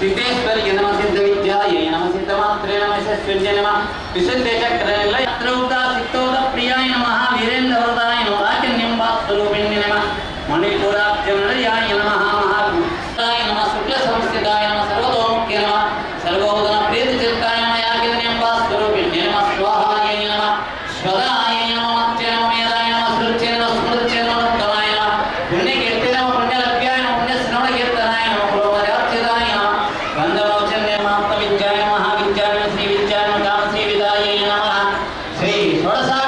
సిద్ధేశ్వర్య సిద్ధ విద్యాయ నమ సిద్ధమాత్రే నమ యశస్విన్య నమ విశుద్ధ చక్ర యత్ర ఉదా ప్రియాయ నమ వీరేంద్ర Ahora